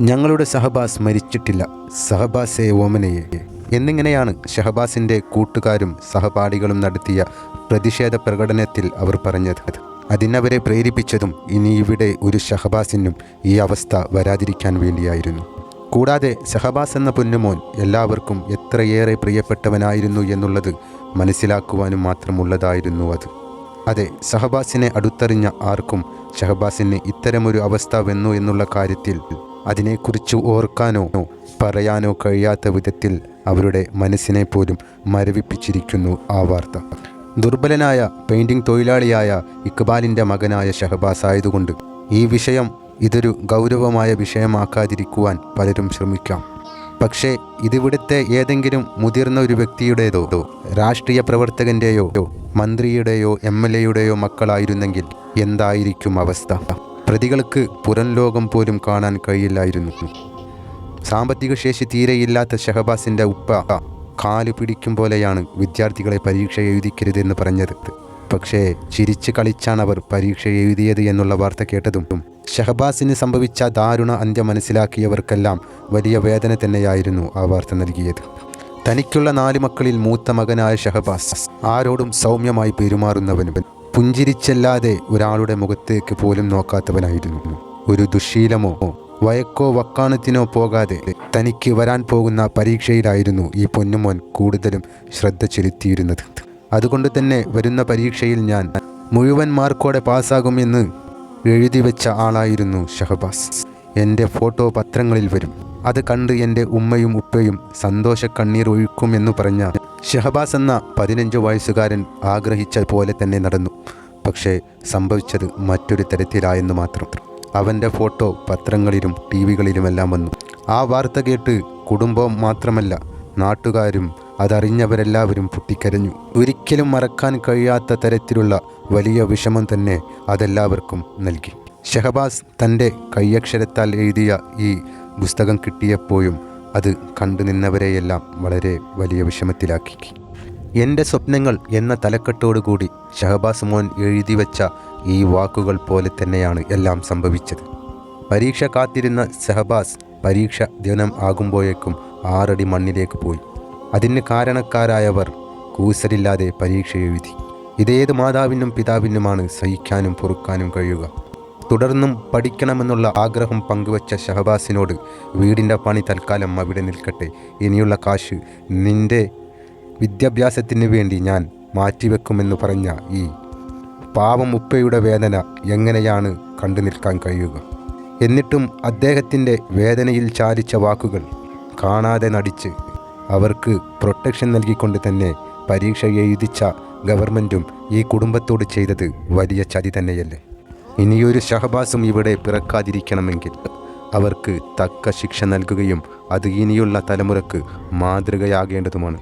ഞങ്ങളുടെ സഹബാസ് മരിച്ചിട്ടില്ല. സഹബാസെ ഓമനയെ. എന്നിങ്ങനെയാണ് ഷഹബാസിന്റെ കൂട്ടുകാരും സഹപാഠികളും നടത്തിയ പ്രതിഷേധ പ്രകടനത്തിൽ അവർ പറഞ്ഞത്. അതിനവരെ പ്രേരിപ്പിച്ചതും ഇനി ഇവിടെ ഒരു ഷഹബാസിനും ഈ അവസ്ഥ വരാതിരിക്കാൻ വേണ്ടിയായിരുന്നു. കൂടാതെ ഷഹബാസ് എന്ന പൊന്നുമോൻ എല്ലാവർക്കും എത്രയേറെ പ്രിയപ്പെട്ടവനായിരുന്നു എന്നുള്ളത് മനസ്സിലാക്കുവാനും മാത്രമുള്ളതായിരുന്നു അത്. അതെ ഷഹബാസിനെ അടുത്തറിഞ്ഞ ആർക്കും ഷഹബാസിന് ഇത്തരമൊരു അവസ്ഥ വന്നു എന്നുള്ള കാര്യത്തിൽ അതിനെക്കുറിച്ച് ഓർക്കാനോ പറയാനോ കഴിയാത്ത വിധത്തിൽ അവരുടെ മനസ്സിനെ പോലും മരവിപ്പിച്ചിരിക്കുന്നു ആ വാർത്ത. ദുർബലനായ പെയിന്റിംഗ് തൊഴിലാളിയായ ഇക്ബാലിന്റെ മകനായ ഷഹബാസ് ആയതുകൊണ്ട് ഈ വിഷയം ഇതൊരു ഗൗരവമായ വിഷയമാക്കാതിരിക്കുവാൻ പലരും ശ്രമിക്കാം. പക്ഷേ ഇതിവിടുത്തെ ഏതെങ്കിലും മുതിർന്ന ഒരു വ്യക്തിയുടേതോ രാഷ്ട്രീയ പ്രവർത്തകന്റെയോ മന്ത്രിയുടെയോ എം എൽ എയുടെയോ മക്കളായിരുന്നെങ്കിൽ എന്തായിരിക്കും അവസ്ഥ? പ്രതികൾക്ക് പുറം ലോകം പോലും കാണാൻ കഴിയില്ലായിരുന്നു. സാമ്പത്തിക ശേഷി തീരെയില്ലാത്ത ഷഹബാസിന്റെ ഉപ്പ കാൽ പിടിക്കും പോലെയാണ് വിദ്യാർത്ഥികളെ പരീക്ഷ എഴുതിക്കരുതെന്ന് പറഞ്ഞത്. പക്ഷേ ചിരിച്ച് കളിച്ചാണ് അവർ പരീക്ഷ എഴുതിയത് എന്നുള്ള വാർത്ത കേട്ടതും ഷഹബാസിന് സംഭവിച്ച ദാരുണ അന്ത്യം മനസ്സിലാക്കിയവർക്കെല്ലാം വലിയ വേദന തന്നെയായിരുന്നു ആ വാർത്ത നൽകിയത്. തനിക്കുള്ള നാല് മക്കളിൽ മൂത്ത മകനായ ഷഹബാസ് ആരോടും സൗമ്യമായി പെരുമാറുന്നവനും പുഞ്ചിരിച്ചല്ലാതെ ഒരാളുടെ മുഖത്തേക്ക് പോലും നോക്കാത്തവനായിരുന്നു. ഒരു ദുശീലമോ വയക്കോ വക്കാണത്തിനോ പോകാതെ തനിക്ക് വരാൻ പോകുന്ന പരീക്ഷയിലായിരുന്നു ഈ പൊന്നുമോൻ കൂടുതലും ശ്രദ്ധ ചെലുത്തിയിരുന്നത്. അതുകൊണ്ട് തന്നെ വരുന്ന പരീക്ഷയിൽ ഞാൻ മുഴുവൻ മാർക്കോടെ പാസ്സാകുമെന്ന് എഴുതി വെച്ച ആളായിരുന്നു ഷഹബാസ്. എന്റെ ഫോട്ടോ പത്രങ്ങളിൽ വരും. അത് കണ്ട് എന്റെ ഉമ്മയും ഉപ്പയും സന്തോഷ കണ്ണീർ ഒഴുക്കുമെന്നു പറഞ്ഞ ഷഹബാസ് എന്ന പതിനഞ്ച് വയസ്സുകാരൻ ആഗ്രഹിച്ച പോലെ തന്നെ നടന്നു. പക്ഷേ സംഭവിച്ചത് മറ്റൊരു തരത്തിലായെന്ന് മാത്രം. അവന്റെ ഫോട്ടോ പത്രങ്ങളിലും ടി വികളിലുമെല്ലാം വന്നു. ആ വാർത്ത കേട്ട് കുടുംബം മാത്രമല്ല നാട്ടുകാരും അതറിഞ്ഞവരെല്ലാവരും പൊട്ടിക്കരഞ്ഞു. ഒരിക്കലും മറക്കാൻ കഴിയാത്ത തരത്തിലുള്ള വലിയ വിഷമം തന്നെ അതെല്ലാവർക്കും നൽകി. ഷഹബാസ് തന്റെ കൈയക്ഷരത്താൽ എഴുതിയ ഈ പുസ്തകം കിട്ടിയപ്പോഴും അത് കണ്ടു നിന്നവരെയെല്ലാം വളരെ വലിയ വിഷമത്തിലാക്കി. എന്റെ സ്വപ്നങ്ങൾ എന്ന തലക്കെട്ടോടുകൂടി ഷഹബാസ് മോൻ എഴുതി വച്ച ഈ വാക്കുകൾ പോലെ തന്നെയാണ് എല്ലാം സംഭവിച്ചത്. പരീക്ഷ കാത്തിരുന്ന ഷഹബാസ് പരീക്ഷ ദിനം ആകുമ്പോഴേക്കും ആറടി മണ്ണിലേക്ക് പോയി. അതിന് കാരണക്കാരായവർ കൂസരില്ലാതെ പരീക്ഷ എഴുതി. ഇതേത് മാതാവിനും പിതാവിനുമാണ് സഹിക്കാനും പൊറുക്കാനും കഴിയുക. തുടർന്നും പഠിക്കണമെന്നുള്ള ആഗ്രഹം പങ്കുവച്ച ഷഹബാസിനോട് വീടിന്റെ പണി തൽക്കാലം അവിടെ നിൽക്കട്ടെ. ഇനിയുള്ള കാശ് നിന്റെ വിദ്യാഭ്യാസത്തിന് വേണ്ടി ഞാൻ മാറ്റിവെക്കുമെന്ന് പറഞ്ഞ ഈ പാവം ഉപ്പയുടെ വേദന എങ്ങനെയാണ് കണ്ടു നിൽക്കാൻ കഴിയുക? എന്നിട്ടും അദ്ദേഹത്തിന്റെ വേദനയിൽ ചാരിച്ച വാക്കുകൾ കാണാതെ നടിച്ച് അവർക്ക് പ്രൊട്ടക്ഷൻ നൽകിക്കൊണ്ട് തന്നെ പരീക്ഷ എഴുതിച്ച ഗവൺമെന്റും ഈ കുടുംബത്തോട് ചെയ്തത് വലിയ ചതി തന്നെയല്ലേ? ഇനിയൊരു ഷഹബാസും ഇവിടെ പിറക്കാതിരിക്കണമെങ്കിൽ അവർക്ക് തക്ക ശിക്ഷ നൽകുകയും അത് ഇനിയുള്ള തലമുറയ്ക്ക് മാതൃകയാകേണ്ടതുമാണ്.